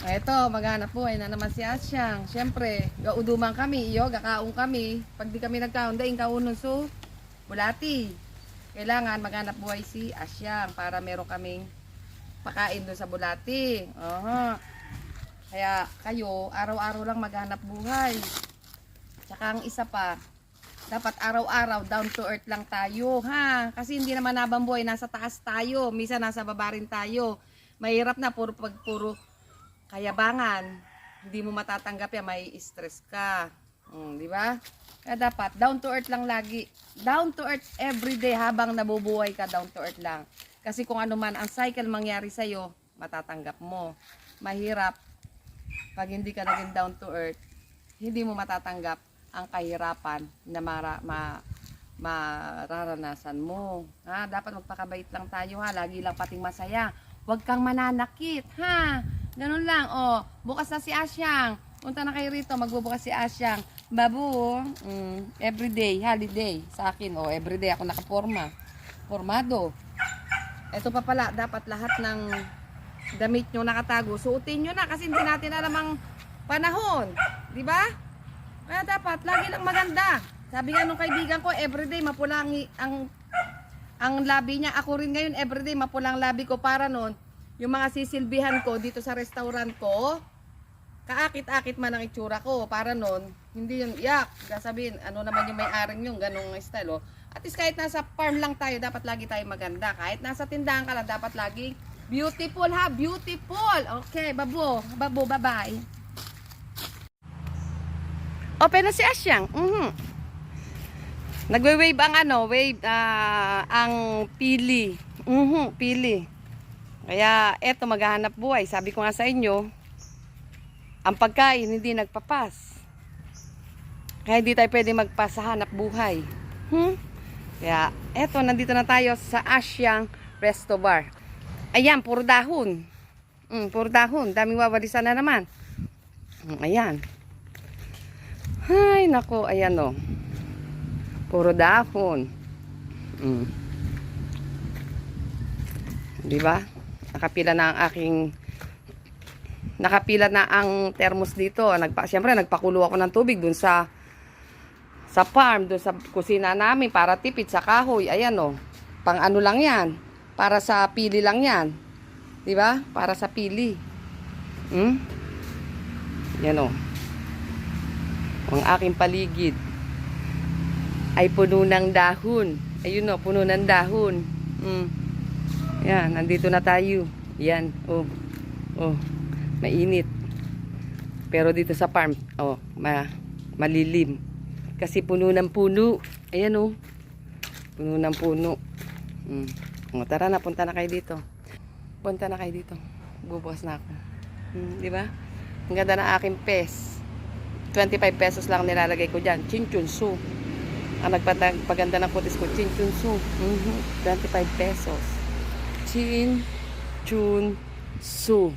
Eto, maghanap po, ay na naman si Asyang. Siyempre, gauduman kami, iyo, gakaong kami. Pag di kami nagkaon, daing kaunon so, bulati. Kailangan maghanap buhay si Asyang para meron kaming pakain doon sa bulati. Oho. Kaya kayo, araw-araw lang maghanap buhay. Tsaka ang isa pa, dapat araw-araw down to earth lang tayo, ha? Kasi hindi naman habang buhay, nasa taas tayo. Misa nasa baba rin tayo. Mahirap na, puro pag puro kayabangan. Hindi mo matatanggap yan, may stress ka. Mm, di ba? Kaya dapat, down to earth lang lagi. Down to earth every day habang nabubuhay ka, down to earth lang. Kasi kung ano man ang cycle mangyari sa'yo, matatanggap mo. Mahirap, pag hindi ka naging down to earth, hindi mo matatanggap ang kahirapan na mara, ma, mararanasan mo. Ha? Dapat magpakabait lang tayo ha. Lagi lang pating masaya. Huwag kang mananakit. Ha? Ganun lang. O, bukas na si Asyang. Punta na kayo rito. Magbubukas si Asyang. Babu, mm, everyday, holiday. Sa akin, o, everyday ako nakaporma. Formado. Ito pa pala, dapat lahat ng damit nyo nakatago, suotin nyo na kasi hindi natin alam ang panahon. Di ba? Kaya dapat, lagi lang maganda. Sabi nga nung kaibigan ko, everyday mapula ang, ang, labi niya. Ako rin ngayon, everyday mapula ang labi ko para noon, yung mga sisilbihan ko dito sa restaurant ko, kaakit-akit man ang itsura ko. Para noon, hindi yung yak. Sabihin, ano naman yung may-aring yung ganong style. Oh. At least kahit nasa farm lang tayo, dapat lagi tayo maganda. Kahit nasa tindahan ka lang, dapat lagi beautiful ha, beautiful. Okay, babo, babo, bye-bye. Open na si Asyang. Mhm. Nagwe-wave ang ano, wave ah, ang pili. Mhm, pili. Kaya eto maghahanap buhay. Sabi ko nga sa inyo, ang pagkain hindi nagpapas. Kaya hindi tayo pwede magpasahanap buhay. Hmm? Kaya eto nandito na tayo sa Asyang Resto Bar. Ayan, puro dahon. Mm, puro dahon. Daming wawalisan na naman. Mm, ayan. Ay, nako, ayan o. Puro dahon. Mm. Di ba? Nakapila na ang aking nakapila na ang thermos dito. Nagpa, Siyempre, nagpakulo ako ng tubig dun sa sa farm, dun sa kusina namin para tipid sa kahoy. Ayan o. Pang ano lang yan. Para sa pili lang yan. Ba? Para sa pili. Hmm? Yan o. Ang aking paligid ay puno ng dahon. Ayun o, puno ng dahon. Mm. Yan, nandito na tayo. Yan, oh. Oh, mainit. Pero dito sa farm, oh, ma malilim. Kasi puno ng puno. Ayan oh. Puno ng puno. Mm. O, tara na, punta na kayo dito. Punta na kayo dito. Bubukas na ako. Mm, di ba? Ang ganda ng aking pes. 25 pesos lang nilalagay ko dyan. Chinchunsu. Ang nagpaganda ng putis ko, Chinchunsu. Mm 25 pesos. Chin Chun Su.